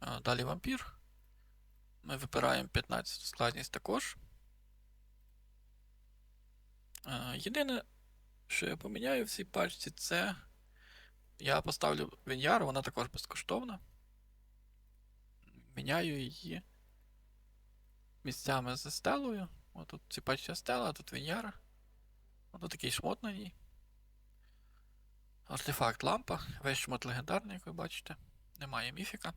Далі вампір. Ми вибираємо 15 складність також. Єдине, що я поміняю в цій пачці, це я поставлю Віньяру, вона також безкоштовна. Міняю її місцями з Естелою. От тут ці пачці Естела, а тут Віньяра. Ось такий шмот на ній. Артефакт лампа. Весь шмот легендарний, як ви бачите. Немає міфіка.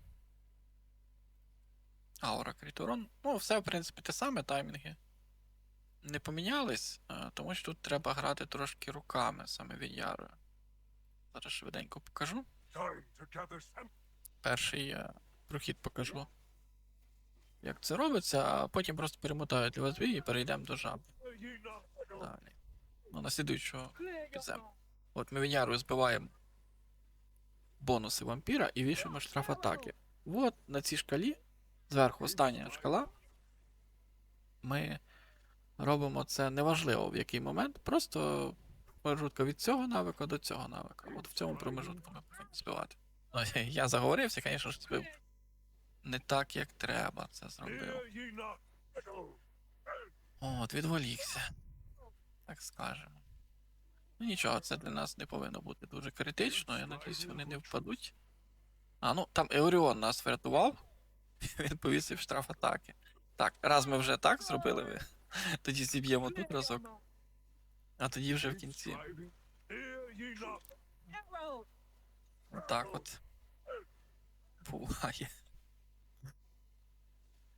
Аура Кріторон. Ну, все, в принципі, те саме, таймінги не помінялись, е, тому що тут треба грати трошки руками, саме Віньярою. Зараз швиденько покажу. Перший е, прохід покажу. Як це робиться, а потім просто перемотаю для вас бій і перейдемо до жаб. Are you not? Далі. Ну, на слідуючого Clear your підзем. mind. От ми Вінярою збиваємо бонуси вампіра і вішаємо штраф атаки. От на цій шкалі, зверху остання шкала, ми робимо це неважливо в який момент, просто промежутка від цього навика до цього навика. От в цьому промежутку ми повинні збивати. Ну, я заговорився, звісно ж, збив не так, як треба це зробив. От, відволікся. Так скажемо. Ну нічого, це для нас не повинно бути дуже критично, я надіюсь, вони не впадуть. А, ну там Еоріон нас врятував. Він повісив штраф атаки. Так, раз ми вже так зробили, тоді зіб'ємо тут разок, а тоді вже в кінці. Отак от. Буває.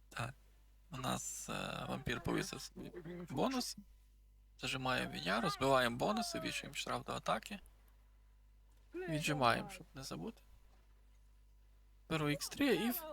Так. У нас е, вампір повісив бонус. Зажимаємо віняру, збиваємо бонуси, вішаємо штраф до атаки. Віджимаємо, щоб не забути. Беру X3 і.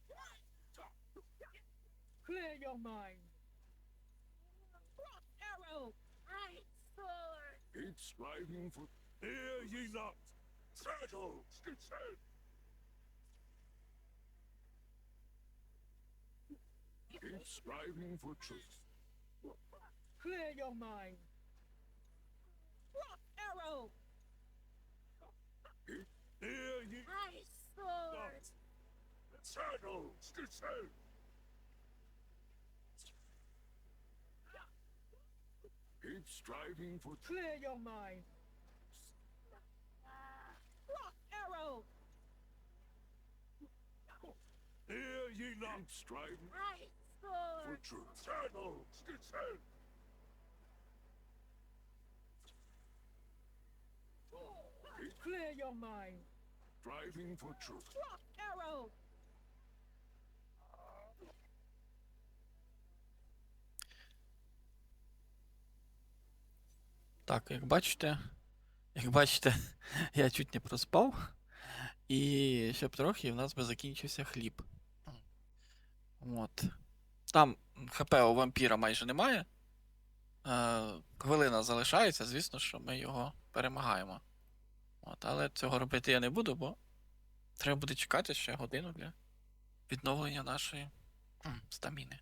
Clear your mind. Arrow. I sword. Keep striving for. Hear ye not? Shadows descend. Keep striving for truth. Clear your mind. Arrow. Hear ye not? Shadows descend. keep striving for. Clear your mind. Rock arrow. Here ye long striving Right. For truth. Eternal descent. Clear your mind. Striving for truth. Rock arrow. Так, як бачите, як бачите, я чуть не проспав. І ще б трохи і в нас би закінчився хліб. От. Там ХП у вампіра майже немає. Е, хвилина залишається, звісно, що ми його перемагаємо. От, але цього робити я не буду, бо треба буде чекати ще годину для відновлення нашої стаміни.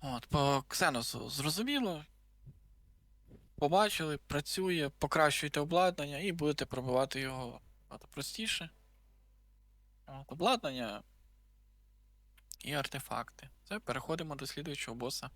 От, по Ксеносу зрозуміло. Побачили, працює, покращуйте обладнання і будете пробивати його набагато простіше. От, обладнання і артефакти. Це переходимо до слідуючого боса.